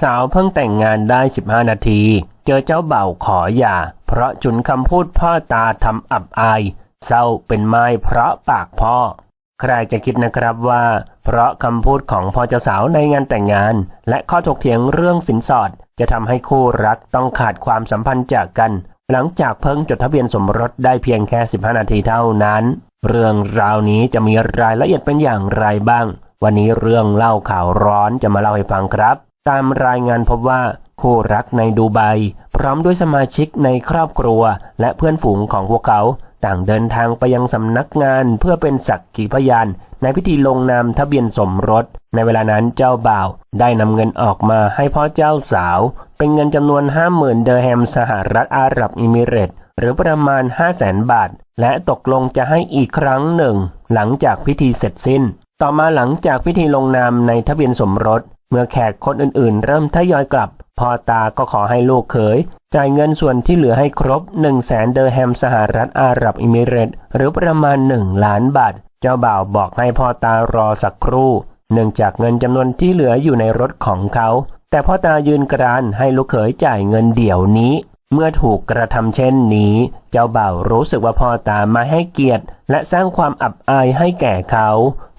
สาวเพิ่งแต่งงานได้ 15 นาที เจอเจ้าเบ่าขอหย่า เพราะจุนคำพูดพ่อตาทำอับอาย เศร้าเป็นไม้เพราะปากพ่อ ใครจะคิดนะครับว่า เพราะคำพูดของพ่อเจ้าสาวในงานแต่งงาน และข้อถกเถียงเรื่องสินสอด จะทำให้คู่รักต้องขาดความสัมพันธ์จากกัน หลังจากเพิ่งจดทะเบียนสมรสได้เพียงแค่ 15 นาทีเท่านั้น เรื่องราวนี้จะมีรายละเอียดเป็นอย่างไรบ้าง วันนี้เรื่องเล่าข่าวร้อนจะมาเล่าให้ฟังครับ ตามรายงานพบว่าคู่รักในดูไบพร้อมด้วยสมาชิกในครอบครัว และเพื่อนฝูงของพวกเขา ต่างเดินทางไปยังสำนักงานเพื่อเป็นสักขีพยาน ในพิธีลงนามทะเบียนสมรส ในเวลานั้นเจ้าบ่าวได้นำเงินออกมาให้พ่อเจ้าสาว เป็นเงินจำนวน 50,000 เดอร์แฮมสหรัฐอาหรับอิมิเรตส์หรือประมาณ 500,000บาท และตกลงจะให้อีกครั้งหนึ่ง หลังจากพิธีเสร็จสิ้น ต่อมาหลังจากพิธีลงนามในทะเบียนสมรส เมื่อแขกคนอื่นๆ เริ่มทยอยกลับ พ่อตาก็ขอให้ลูกเขย จ่ายเงินส่วนที่เหลือให้ครบ 1 0 0 0 0แสนเดอร์แฮมสหรัฐอาหรับอิมิเรตหรือประมาณ 1 ล้านบาท เจ้าบ่าวบอกให้พ่อตารอสักครู่ เนื่องจากเงินจำนวนที่เหลืออยู่ในรถของเขา แต่พ่อตายืนกรานให้ลูกเขยจ่ายเงินเดี๋ยวนี้ เมื่อถูกกระทำเช่นนี้ เจ้าบ่าวรู้สึกว่าพ่อตามาให้เกียรติ และสร้างความอับอายให้แก่เขา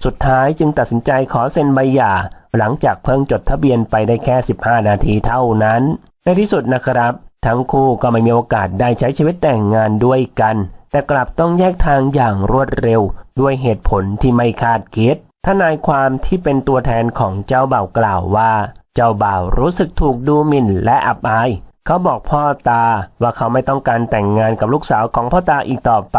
สุดท้ายจึงตัดสินใจขอเซ็นใบหย่า หลังจากเพิ่งจดทะเบียนไปได้แค่ 15 นาทีเท่านั้น ในที่สุดนะครับ ทั้งคู่ก็ไม่มีโอกาสได้ใช้ชีวิตแต่งงานด้วยกัน แต่กลับต้องแยกทางอย่างรวดเร็ว ด้วยเหตุผลที่ไม่คาดคิดทนายความที่เป็นตัวแทนของเจ้าบ่าวกล่าวว่า เจ้าบ่าวรู้สึกถูกดูหมิ่นและอับอาย เขาบอกพ่อตาว่าเขาไม่ต้องการแต่งงานกับลูกสาวของพ่อตาอีกต่อไป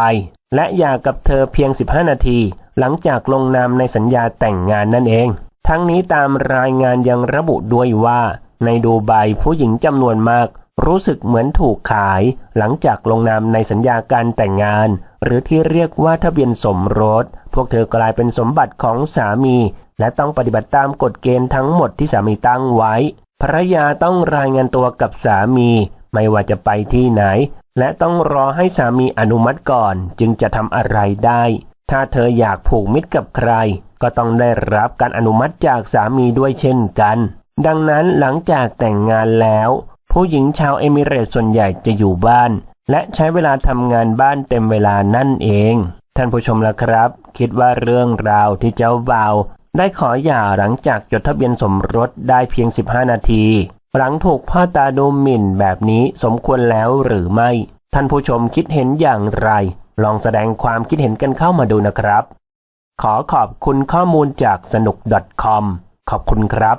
และหย่ากับเธอเพียง 15 นาที หลังจากลงนามในสัญญาแต่งงานนั่นเอง ทั้งนี้ตามรายงานยังระบุด้วยว่า ในดูไบผู้หญิงจำนวนมาก รู้สึกเหมือนถูกขาย หลังจากลงนามในสัญญาการแต่งงาน หรือที่เรียกว่าทะเบียนสมรส พวกเธอกลายเป็นสมบัติของสามี และต้องปฏิบัติตามกฎเกณฑ์ทั้งหมดที่สามีตั้งไว้ภรรยาต้องรายงานตัวกับสามี ไม่ว่าจะไปที่ไหน และต้องรอให้สามีอนุมัติก่อน จึงจะทำอะไรได้ ถ้าเธออยากผูกมิตรกับใคร ก็ต้องได้รับการอนุมัติจากสามีด้วยเช่นกัน ดังนั้นหลังจากแต่งงานแล้ว ผู้หญิงชาวเอมิเรตส่วนใหญ่จะอยู่บ้าน และใช้เวลาทำงานบ้านเต็มเวลานั่นเอง ท่านผู้ชมละครับ คิดว่าเรื่องราวที่เจ้าบ่าวได้ขอหย่าหลังจากจดทะเบียนสมรสได้เพียง 15 นาที หลังถูกพ่อตาดูหมิ่นแบบนี้สมควรแล้วหรือไม่ ท่านผู้ชมคิดเห็นอย่างไร ลองแสดงความคิดเห็นกันเข้ามาดูนะครับ ขอขอบคุณข้อมูลจากสนุก .com ขอบคุณครับ